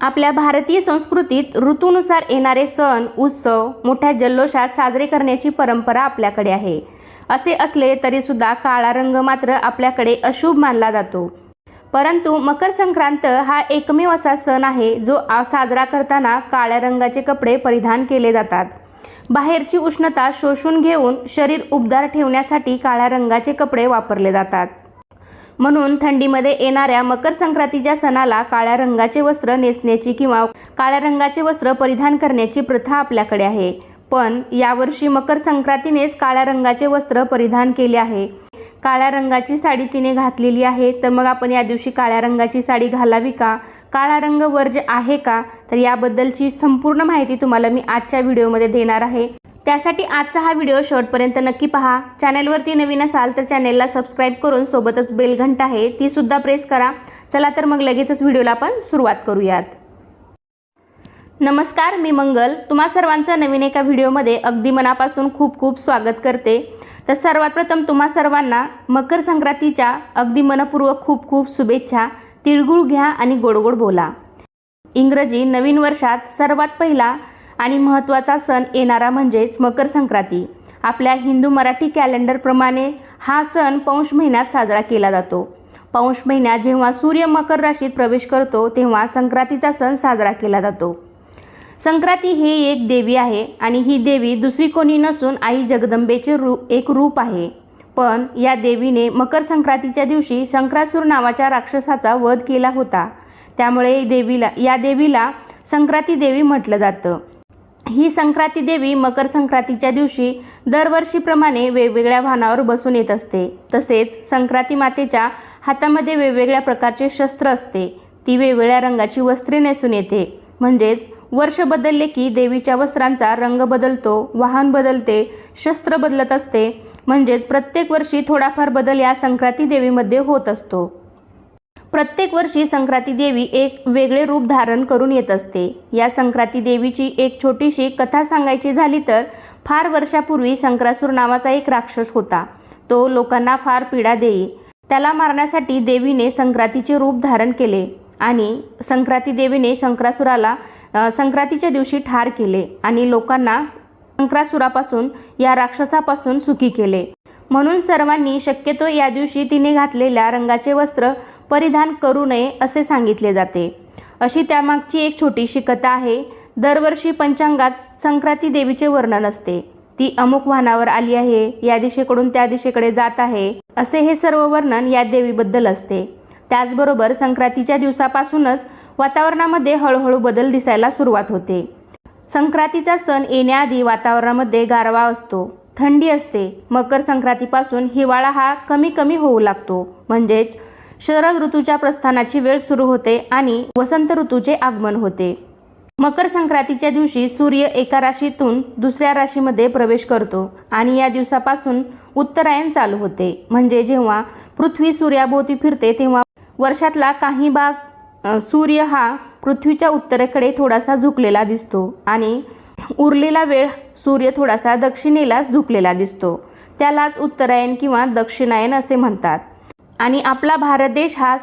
आपल्या भारतीय संस्कृतीत ऋतूनुसार येणारे सण उत्सव मोठ्या जल्लोषात साजरे करण्याची परंपरा आपल्याकडे आहे. असे असले तरीसुद्धा काळा रंग मात्र आपल्याकडे अशुभ मानला जातो. परंतु मकर संक्रांत हा एकमेव असा सण आहे जो साजरा करताना काळ्या रंगाचे कपडे परिधान केले जातात. बाहेरची उष्णता शोषून घेऊन शरीर उबदार ठेवण्यासाठी काळ्या रंगाचे कपडे वापरले जातात. म्हणून थंडीमध्ये येणाऱ्या मकर संक्रांतीच्या सणाला काळ्या रंगाचे वस्त्र नेसण्याची किंवा काळ्या रंगाचे वस्त्र परिधान करण्याची प्रथा आपल्याकडे आहे. पण यावर्षी मकर संक्रांतीनेच काळ्या रंगाचे वस्त्र परिधान केले आहे. काळ्या रंगाची साडी तिने घातलेली आहे. तर मग आपण या दिवशी काळ्या रंगाची साडी घालावी का? काळा रंग वर्ज आहे का? तर याबद्दलची संपूर्ण माहिती तुम्हाला मी आजच्या व्हिडिओमध्ये देणार आहे. त्यासाठी आजचा हा व्हिडिओ शेवटपर्यंत नक्की पहा. चॅनेलवरती नवीन असाल तर चॅनेलला सबस्क्राईब करून सोबतच बेल घंटा आहे ती सुद्धा प्रेस करा. चला तर मग लगेचच व्हिडिओला आपण सुरुवात करूयात. नमस्कार मी मंगल. तुम्हा सर्वांचं नवीन एका व्हिडिओमध्ये अगदी मनापासून खूप खूप स्वागत करते. तर सर्वात प्रथम तुम्हा सर्वांना मकर संक्रांतीच्या अगदी मनपूर्वक खूप खूप शुभेच्छा. तिळगुळ घ्या आणि गोडगोड बोला. इंग्रजी नवीन वर्षात सर्वात पहिला आणि महत्त्वाचा सण येणारा म्हणजेच मकर संक्रांती. आपल्या हिंदू मराठी कॅलेंडरप्रमाणे हा सण पौष महिन्यात साजरा केला जातो. पौष महिन्यात जेव्हा सूर्य मकर राशीत प्रवेश करतो तेव्हा संक्रांतीचा सण साजरा केला जातो. संक्रांती ही एक देवी आहे आणि ही देवी दुसरी कोणी नसून आई जगदंबेचे रू एक रूप आहे. पण या देवीने मकर संक्रांतीच्या दिवशी संक्रासूर नावाच्या राक्षसाचा वध केला होता. त्यामुळे देवीला या देवीला संक्रांती देवी म्हटलं जातं. ही संक्रांती देवी मकर संक्रांतीच्या दिवशी दरवर्षीप्रमाणे वेगवेगळ्या वाहनावर बसून येत असते. तसेच संक्रांती मातेच्या हातामध्ये वेगवेगळ्या प्रकारचे शस्त्र असते. ती वेगवेगळ्या रंगाची वस्त्रे नेसून येते. म्हणजेच वर्ष बदलले की देवीच्या वस्त्रांचा रंग बदलतो वाहन बदलते शस्त्र बदलत असते. म्हणजेच प्रत्येक वर्षी थोडाफार बदल या संक्रांती देवीमध्ये होत असतो. प्रत्येक वर्षी संक्रांती देवी एक वेगळे रूप धारण करून येत असते. या संक्रांती देवीची एक छोटीशी कथा सांगायची झाली तर फार वर्षापूर्वी संक्रासूर नावाचा एक राक्षस होता. तो लोकांना फार पीडा देई. त्याला मारण्यासाठी देवीने संक्रांतीचे रूप धारण केले आणि संक्रांती देवीने संक्रासुराला संक्रांतीच्या दिवशी ठार केले आणि लोकांना संक्रासुरापासून या राक्षसापासून सुखी केले. म्हणून सर्वांनी शक्यतो या दिवशी तिने घातलेल्या रंगाचे वस्त्र परिधान करू नये असे सांगितले जाते. अशी त्यामागची एक छोटीशी कथा आहे. दरवर्षी पंचांगात संक्रांती देवीचे वर्णन असते. ती अमुक वाहनावर आली आहे या दिशेकडून त्या दिशेकडे जात आहे असे हे सर्व वर्णन या देवीबद्दल असते. त्याचबरोबर संक्रांतीच्या दिवसापासूनच वातावरणामध्ये हळूहळू बदल दिसायला सुरुवात होते. संक्रांतीचा सण येण्याआधी वातावरणामध्ये गारवा असतो. थंडी असते. मकर संक्रांतीपासून हिवाळा हा कमी कमी होऊ लागतो. म्हणजेच शरद ऋतूच्या प्रस्थानाची वेळ सुरू होते आणि वसंत ऋतूचे आगमन होते. मकर संक्रांतीच्या दिवशी सूर्य एका राशीतून दुसऱ्या राशीमध्ये प्रवेश करतो आणि या दिवसापासून उत्तरायण चालू होते. म्हणजे जेव्हा पृथ्वी सूर्याभोवती फिरते तेव्हा वर्षातला काही भाग सूर्य हा पृथ्वीच्या उत्तरेकडे थोडासा झुकलेला दिसतो आणि उरलेला वेळ सूर्य थोडासा दक्षिणेला झुकलेला दिसतो. त्यालाच उत्तरायण किंवा दक्षिणायन असे म्हणतात. आणि आपला भारत देश हा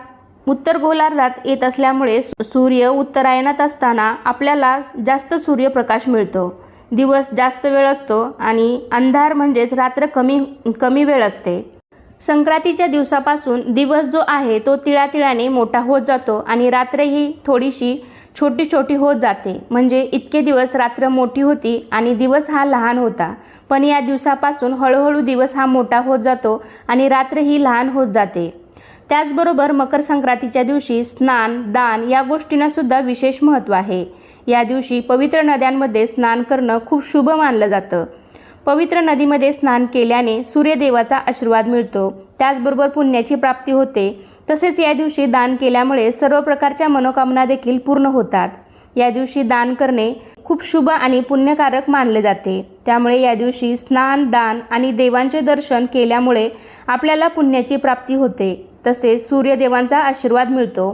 उत्तर गोलार्धात येत असल्यामुळे सूर्य उत्तरायणात असताना आपल्याला जास्त सूर्यप्रकाश मिळतो. दिवस जास्त वेळ असतो आणि अंधार म्हणजेच रात्र कमी कमी वेळ असते. संक्रांतीच्या दिवसापासून दिवस जो आहे तो तिळातिळाने मोठा होत जातो आणि रात्र ही थोडीशी छोटी छोटी होत जाते. म्हणजे इतके दिवस रात्र मोठी होती आणि दिवस हा लहान होता. पण या दिवसापासून हळूहळू दिवस हा मोठा होत जातो आणि रात्र ही लहान होत जाते. त्याचबरोबर मकर संक्रांतीच्या दिवशी स्नान दान या गोष्टींनासुद्धा विशेष महत्त्व आहे. या दिवशी पवित्र नद्यांमध्ये स्नान करणं खूप शुभ मानलं जातं. पवित्र नदीमध्ये स्नान केल्याने सूर्यदेवाचा आशीर्वाद मिळतो. त्याचबरोबर पुण्याची प्राप्ती होते. तसेच या दिवशी दान केल्यामुळे सर्व प्रकारच्या मनोकामना देखील पूर्ण होतात. या दिवशी दान करणे खूप शुभ आणि पुण्यकारक मानले जाते. त्यामुळे या दिवशी स्नान दान आणि देवांचे दर्शन केल्यामुळे आपल्याला पुण्याची प्राप्ती होते. तसेच सूर्यदेवांचा आशीर्वाद मिळतो.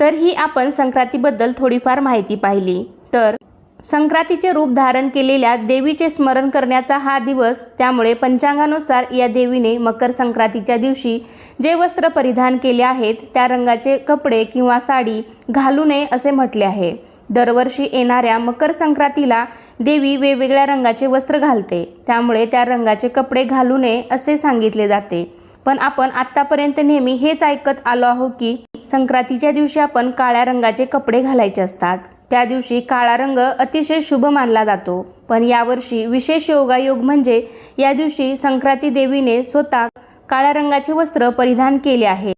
तर ही आपण संक्रांतीबद्दल थोडीफार माहिती पाहिली. तर संक्रांतीचे रूप धारण केलेल्या देवीचे स्मरण करण्याचा हा दिवस त्यामुळे पंचांगानुसार या देवीने मकर संक्रांतीच्या दिवशी जे वस्त्र परिधान केले आहेत त्या रंगाचे कपडे किंवा साडी घालू नये असे म्हटले आहे. दरवर्षी येणाऱ्या मकर संक्रांतीला देवी वेगवेगळ्या रंगाचे वस्त्र घालते. त्यामुळे त्या रंगाचे कपडे घालू नये असे सांगितले जाते. पण आपण आत्तापर्यंत नेहमी हेच ऐकत आलो आहोत की संक्रांतीच्या दिवशी आपण काळ्या रंगाचे कपडे घालायचे असतात. त्या दिवशी काळा रंग अतिशय शुभ मानला जातो. पण यावर्षी विशेष योगायोग म्हणजे या दिवशी संक्रांती देवीने स्वतः काळ्या रंगाचे वस्त्र परिधान केले आहे.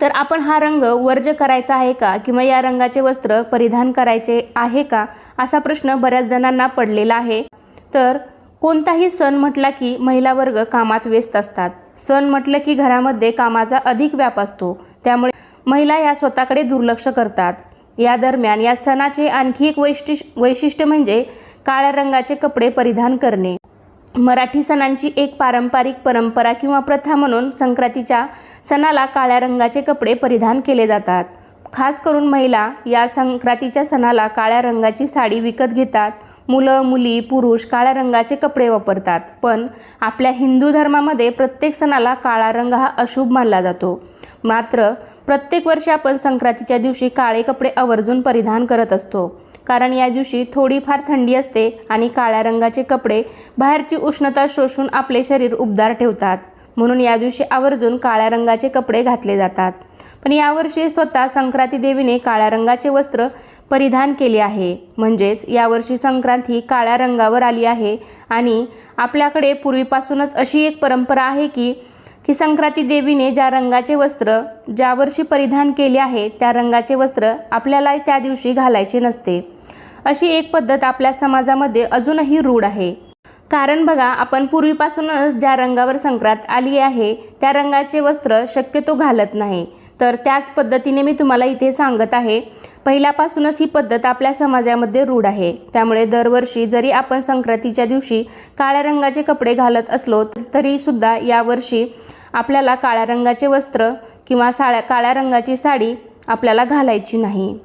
तर आपण हा रंग वर्ज करायचा आहे का किंवा या रंगाचे वस्त्र परिधान करायचे आहे का असा प्रश्न बऱ्याच जणांना पडलेला आहे. तर कोणताही सण म्हटला की महिला वर्ग कामात व्यस्त असतात. सण म्हटलं की घरामध्ये कामाचा अधिक व्याप असतो. त्यामुळे महिला या स्वतःकडे दुर्लक्ष करतात. या दरम्यान या सणाचे आणखी एक वैशिष्ट्य वैशिष्ट्य म्हणजे काळ्या रंगाचे कपडे परिधान करणे. मराठी सणांची एक पारंपरिक परंपरा किंवा प्रथा म्हणून संक्रांतीच्या सणाला काळ्या रंगाचे कपडे परिधान केले जातात. खास करून महिला या संक्रांतीच्या सणाला काळ्या रंगाची साडी विकत घेतात. मुलं मुली पुरुष काळ्या रंगाचे कपडे वापरतात. पण आपल्या हिंदू धर्मामध्ये प्रत्येक सणाला काळा रंग हा अशुभ मानला जातो. मात्र प्रत्येक वर्षी आपण संक्रांतीच्या दिवशी काळे कपडे आवर्जून परिधान करत असतो. कारण या दिवशी थोडीफार थंडी असते आणि काळ्या रंगाचे कपडे बाहेरची उष्णता शोषून आपले शरीर उबदार ठेवतात. म्हणून या दिवशी आवर्जून काळ्या रंगाचे कपडे घातले जातात. पण यावर्षी स्वतः संक्रांती देवीने काळ्या रंगाचे वस्त्र परिधान केले आहे. म्हणजेच यावर्षी संक्रांत ही काळ्या रंगावर आली आहे आणि आपल्याकडे पूर्वीपासूनच अशी एक परंपरा आहे की की संक्रांती देवीने ज्या रंगाचे वस्त्र ज्या वर्षी परिधान केले आहे त्या रंगाचे वस्त्र आपल्याला त्या दिवशी घालायचे नसते. अशी एक पद्धत आपल्या समाजामध्ये अजूनही रूढ आहे. कारण बघा आपण पूर्वीपासूनच ज्या रंगावर संक्रांत आली आहे त्या रंगाचे वस्त्र शक्यतो घालत नाही. तर त्याच पद्धतीने मी तुम्हाला इथे सांगत आहे पहिल्यापासूनच ही पद्धत आपल्या समाजामध्ये रूढ आहे. त्यामुळे दरवर्षी जरी आपण संक्रांतीच्या दिवशी काळ्या रंगाचे कपडे घालत असलो तरीसुद्धा यावर्षी आपल्याला काळ्या रंगाचे वस्त्र किंवा साळ्या काळ्या रंगाची साडी आपल्याला घालायची नाही.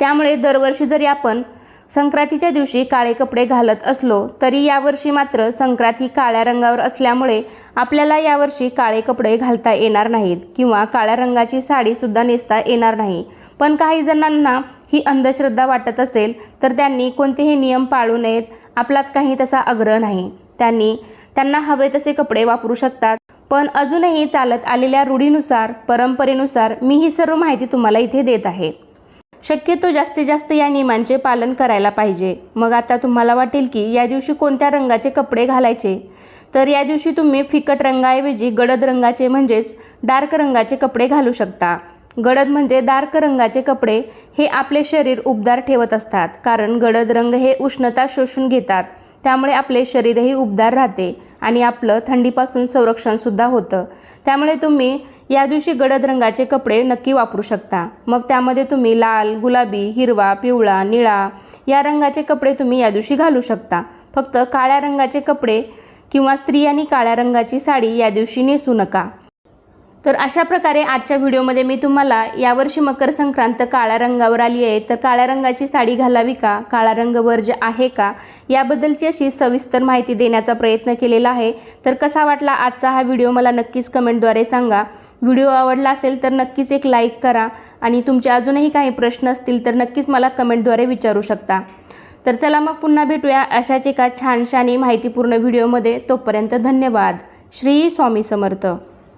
त्यामुळे दरवर्षी जरी आपण संक्रांतीच्या दिवशी काळे कपडे घालत असलो तरी यावर्षी मात्र संक्रांती काळ्या रंगावर असल्यामुळे आपल्याला यावर्षी काळे कपडे घालता येणार नाहीत किंवा काळ्या रंगाची साडीसुद्धा नेसता येणार नाही. पण काही जणांना ही अंधश्रद्धा वाटत असेल तर त्यांनी कोणतेही नियम पाळू नयेत. आपल्यात काही तसा आग्रह नाही. त्यांनी त्यांना हवे तसे कपडे वापरू शकतात. पण अजूनही चालत आलेल्या रूढीनुसार परंपरेनुसार मी ही सर्व माहिती तुम्हाला इथे देत आहे. शक्यतो जास्तीत जास्त या नियमांचे पालन करायला पाहिजे. मग आता तुम्हाला वाटेल की या दिवशी कोणत्या रंगाचे कपडे घालायचे? तर या दिवशी तुम्ही फिकट रंगाऐवजी गडद रंगाचे म्हणजेच डार्क रंगाचे कपडे घालू शकता. गडद म्हणजे डार्क रंगाचे कपडे हे आपले शरीर उबदार ठेवत असतात. कारण गडद रंग हे उष्णता शोषून घेतात. त्यामुळे आपले शरीरही उबदार राहते. आणि आपलं थंडीपासून संरक्षणसुद्धा होतं. त्यामुळे तुम्ही या दिवशी गडद रंगाचे कपडे नक्की वापरू शकता. मग त्यामध्ये तुम्ही लाल गुलाबी हिरवा पिवळा निळा या रंगाचे कपडे तुम्ही या दिवशी घालू शकता. फक्त काळ्या रंगाचे कपडे किंवा स्त्रियांनी काळ्या रंगाची साडी या दिवशी नेसू नका. तर अशा प्रकारे आजच्या व्हिडिओमध्ये मी तुम्हाला यावर्षी मकर संक्रांत काळ्या रंगावर आली आहे. तर काळ्या रंगाची साडी घालावी का? काळा रंग वर्ज आहे का? याबद्दलची अशी सविस्तर माहिती देण्याचा प्रयत्न केलेला आहे. तर कसा वाटला आजचा हा व्हिडिओ मला नक्कीच कमेंटद्वारे सांगा. व्हिडिओ आवडला असेल तर नक्कीच एक लाईक करा आणि तुमचे अजूनही काही प्रश्न असतील तर नक्कीच मला कमेंटद्वारे विचारू शकता. तर चला मग पुन्हा भेटूया अशाच एका छानशा आणि माहितीपूर्ण व्हिडिओमध्ये. तोपर्यंत धन्यवाद. श्री स्वामी समर्थ.